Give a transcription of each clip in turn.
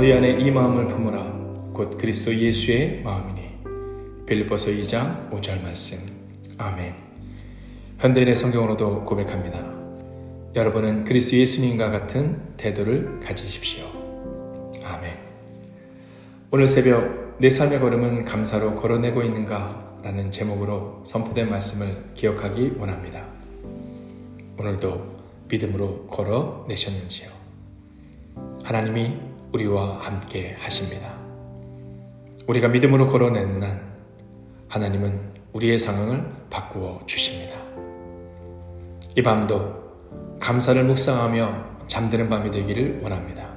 너희 안에 이 마음을 품으라. 곧 그리스도 예수의 마음이니. 빌립보서 2장 5절 말씀. 아멘. 현대인의 성경으로도 고백합니다. 여러분은 그리스도 예수님과 같은 태도를 가지십시오. 아멘. 오늘 새벽 내 삶의 걸음은 감사로 걸어내고 있는가? 라는 제목으로 선포된 말씀을 기억하기 원합니다. 오늘도 믿음으로 걸어내셨는지요? 하나님이 우리와 함께 하십니다. 우리가 믿음으로 걸어내는 한 하나님은 우리의 상황을 바꾸어 주십니다. 이 밤도 감사를 묵상하며 잠드는 밤이 되기를 원합니다.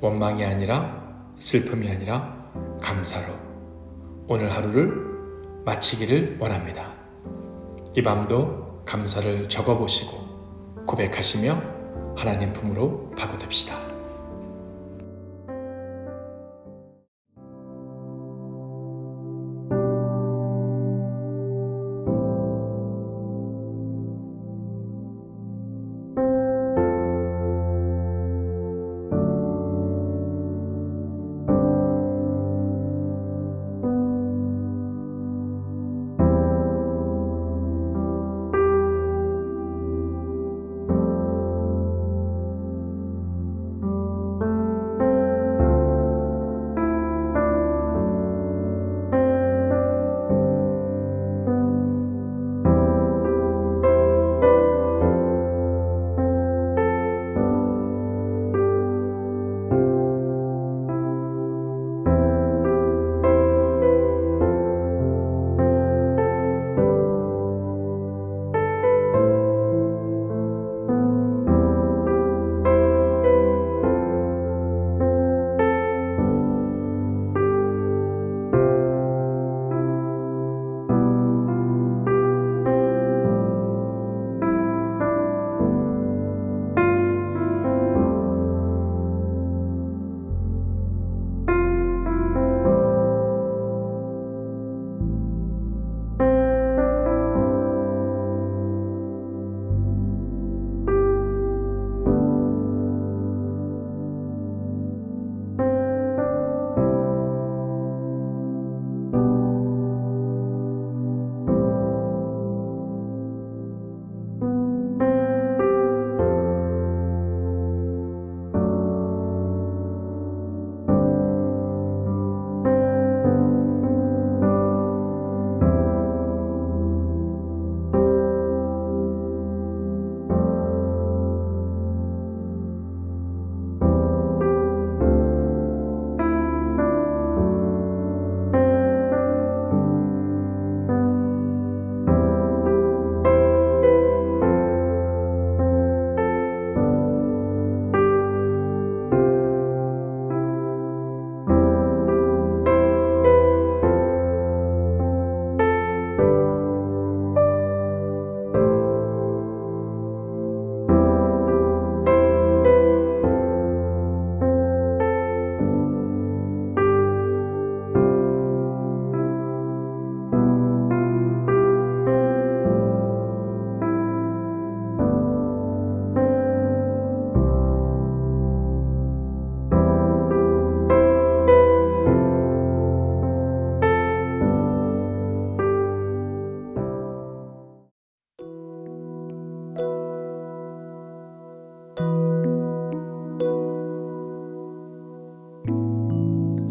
원망이 아니라 슬픔이 아니라 감사로 오늘 하루를 마치기를 원합니다. 이 밤도 감사를 적어보시고 고백하시며 하나님 품으로 파고듭시다.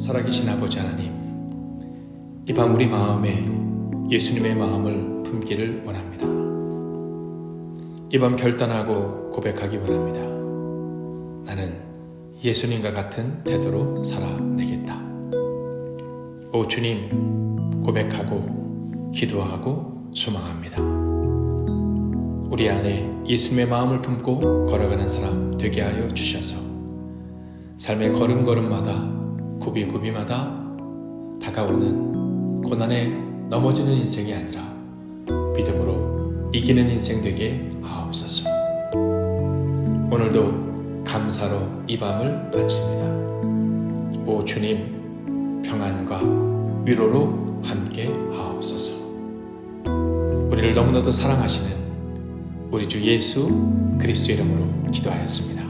살아계신 아버지 하나님, 이 밤 우리 마음에 예수님의 마음을 품기를 원합니다. 이 밤 결단하고 고백하기 원합니다. 나는 예수님과 같은 태도로 살아내겠다. 오 주님, 고백하고 기도하고 소망합니다. 우리 안에 예수님의 마음을 품고 걸어가는 사람 되게 하여 주셔서 삶의 걸음걸음마다 구비구비마다 다가오는 고난에 넘어지는 인생이 아니라 믿음으로 이기는 인생 되게 하옵소서. 오늘도 감사로 이 밤을 마칩니다. 오 주님, 평안과 위로로 함께 하옵소서. 우리를 너무나도 사랑하시는 우리 주 예수 그리스도 이름으로 기도하였습니다.